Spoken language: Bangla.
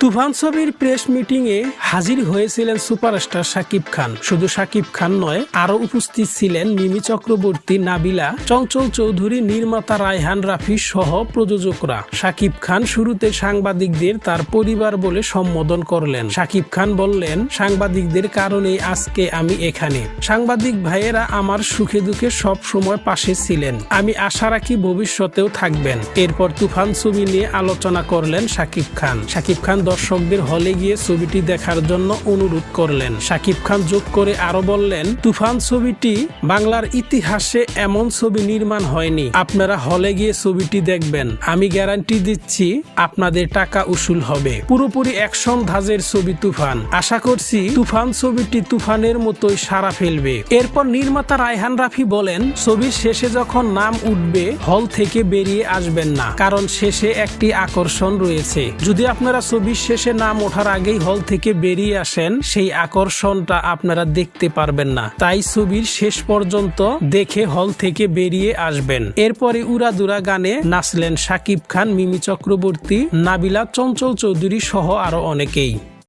তুফান ছবির প্রেস মিটিং এ হাজির হয়েছিলেন সুপারস্টার শাকিব খান। শুধু শাকিব খান নয় আরও উপস্থিত ছিলেন মিমি চক্রবর্তী, নাবিলা, চঞ্চল চৌধুরী, নির্মাতা রায়হান রাফি সহ প্রযোজকরা। শাকিব খান শুরুতে সাংবাদিকদের তার পরিবার বলে সম্বোধন করলেন। শাকিব খান বললেন, সাংবাদিকদের কারণেই আজকে আমি এখানে। সাংবাদিক ভাইয়েরা আমার সুখে দুঃখে সব সময় পাশে ছিলেন। আমি আশা রাখি ভবিষ্যতেও থাকবেন। এরপর তুফান ছবি নিয়ে আলোচনা করলেন শাকিব খান। শাকিব খান দর্শকদের হলে গিয়ে ছবিটি দেখার জন্য অনুরোধ করলেন। শাকিব খান যোগ করে আরও বললেন, তুফান ছবিটি বাংলার ইতিহাসে এমন ছবি নির্মাণ হয়নি। আপনারা হলে গিয়ে ছবিটি দেখবেন। আমি গ্যারান্টি দিচ্ছি, আপনাদের টাকা উসুল হবে। পুরোপুরি অ্যাকশন ধাজের ছবি তুফান। আশা করছি তুফান ছবিটি তুফানের মতোই সারা ফেলবে। এরপর নির্মাতা রায়হান রাফি বলেন, ছবির শেষে যখন নাম উঠবে, হল থেকে বেরিয়ে আসবেন না, কারণ শেষে একটি আকর্ষণ রয়েছে। যদি আপনারা শেষে নাম ওঠার আগেই হল থেকে বেরিয়ে আসেন। সেই আকর্ষণটা আপনারা দেখতে পারবেন না। তাই ছবির শেষ পর্যন্ত দেখে হল থেকে বেরিয়ে আসবেন। এরপরে উড়াদুরা গানে নাচলেন শাকিব খান, মিমি চক্রবর্তী, নাবিলা, চঞ্চল চৌধুরী সহ আরও অনেকেই।